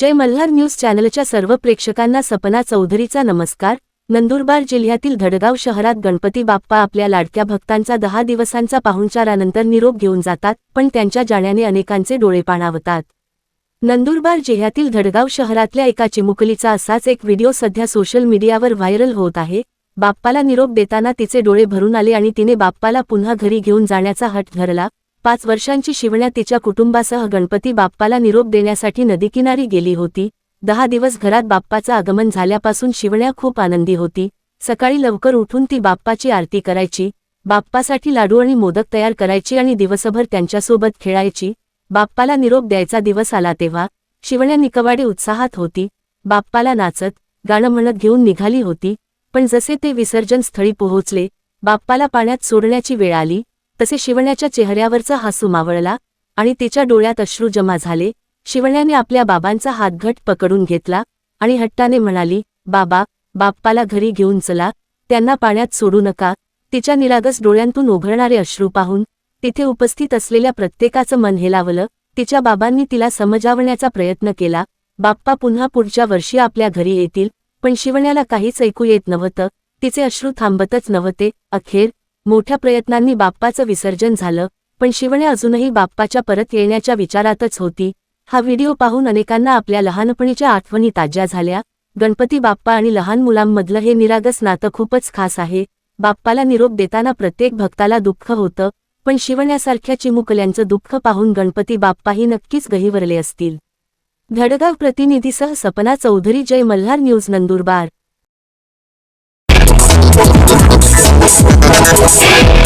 जय Malhar news चॅनलच्या सर्व प्रेक्षकांना सपना चौधरीचा नमस्कार. नंदुरबार जिल्ह्यातील धडगाव शहरात गणपती बाप्पा आपल्या लाडक्या भक्तांचा दहा दिवसांचा पाहुणचारानंतर निरोप घेऊन जातात पण त्यांच्या जाण्याने अनेकांचे डोळे पाणावतात. नंदुरबार जिल्ह्यातील धडगाव शहरातल्या एका चिमुकलीचा असाच एक व्हिडिओ सध्या सोशल मीडियावर व्हायरल होत आहे. बाप्पाला निरोप देताना तिचे डोळे भरून आले आणि तिने बाप्पाला पुन्हा घरी घेऊन जाण्याचा हट धरला. पाच वर्षांची शिवण्या तिच्या कुटुंबासह गणपती बाप्पाला निरोप देण्यासाठी नदीकिनारी गेली होती. दहा दिवस घरात बाप्पाचं आगमन झाल्यापासून शिवण्या खूप आनंदी होती. सकाळी लवकर उठून ती बाप्पाची आरती करायची बाप्पासाठी लाडू आणि मोदक तयार करायची आणि दिवसभर त्यांच्यासोबत खेळायची. बाप्पाला निरोप द्यायचा दिवस आला तेव्हा शिवण्या निकवाडे उत्साहात होती. बाप्पाला नाचत गाणं म्हणत घेऊन निघाली होती. पण जसे ते विसर्जन स्थळी पोहोचले बाप्पाला पाण्यात सोडण्याची वेळ आली. तसे शिवण्याच्या चेहऱ्यावरचा हासू मावळला आणि तिच्या डोळ्यात अश्रू जमा झाले. शिवण्याने आपल्या बाबांचा हातघट पकडून घेतला आणि हट्टाने म्हणाली बाबा बाप्पाला घरी घेऊन चला. त्यांना पाण्यात सोडू नका. तिच्या निरागस डोळ्यांतून ओघळणारे अश्रू पाहून तिथे उपस्थित असलेल्या प्रत्येकाचं मन हेलावलं. तिच्या बाबांनी तिला समजावण्याचा प्रयत्न केला. बाप्पा पुन्हा पुढच्या वर्षी आपल्या घरी येतील पण शिवण्याला काहीच ऐकू येत नव्हतं. तिचे अश्रू थांबतच नव्हते. अखेर मोठ्या प्रयत्नांनी बाप्पाचं विसर्जन झालं पण शिवण्या अजूनही बाप्पाच्या परत येण्याच्या विचारातच होती. हा व्हिडिओ पाहून अनेकांना आपल्या लहानपणीच्या आठवणी ताज्या झाल्या. गणपती बाप्पा आणि लहान मुलांमधलं हे निरागस नातं खूपच खास आहे. बाप्पाला निरोप देताना प्रत्येक भक्ताला दुःख होतं पण शिवण्यासारख्या चिमुकल्यांचं दुःख पाहून गणपती बाप्पाही नक्कीच गहिवरले असतील. धडगाव प्रतिनिधीसह सपना चौधरी जय मल्हार न्यूज नंदुरबार. Sick.